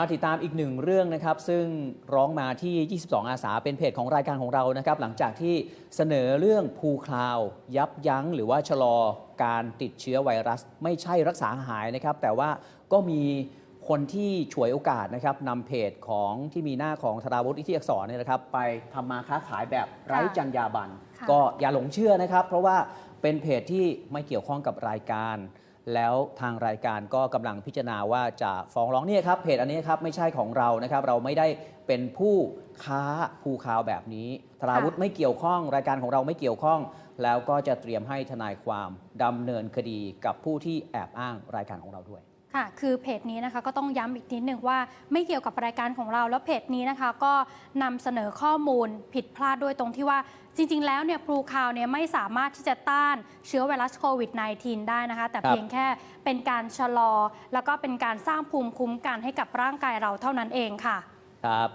มาติดตามอีกหนึ่งเรื่องนะครับ ซึ่งร้องมาที่ 22 อาสาเป็นเพจของรายการของเรานะครับ หลังจากที่เสนอเรื่องภูคลาว ยับยั้ง หรือว่าชะลอการติดเชื้อไวรัส ไม่ใช่รักษาหายนะครับ แต่ว่าก็มีคนที่ฉวยโอกาสนะครับนำเพจของที่มีหน้าของธราวุฒิอิทธิอักษรเนี่ยนะครับ ไปทำมาค้าขายแบบไร้จรรยาบรรณค่ะก็อย่าหลงเชื่อนะครับ เพราะว่า เป็นเพจที่ไม่เกี่ยวข้องกับรายการ แล้วทางรายการก็กำลังพิจารณาว่าจะฟ้องร้องเนี่ยครับเพจอันนี้ครับไม่ใช่ของเรานะครับ เราไม่ได้เป็นผู้ค้าภูคาวแบบนี้ธราวุฒิไม่เกี่ยวข้อง รายการของเราไม่เกี่ยวข้อง แล้วก็จะเตรียมให้ทนายความดำเนินคดีกับผู้ที่แอบอ้างรายการของเราด้วย ค่ะ คือเพจนี้นะคะก็ต้องย้ำอีกนิดหนึ่งว่าไม่เกี่ยวกับรายการของเราแล้วเพจนี้นะคะก็นำเสนอข้อมูลผิดพลาดด้วยตรงที่ว่าจริง ๆ แล้วเนี่ยพลูคาวเนี่ยไม่สามารถที่จะต้านเชื้อไวรัสโควิด -19 ได้นะคะ แต่เพียงแค่เป็นการชะลอ แล้วก็เป็นการสร้างภูมิคุ้มกันให้กับร่างกายเราเท่านั้นเองค่ะ ครับ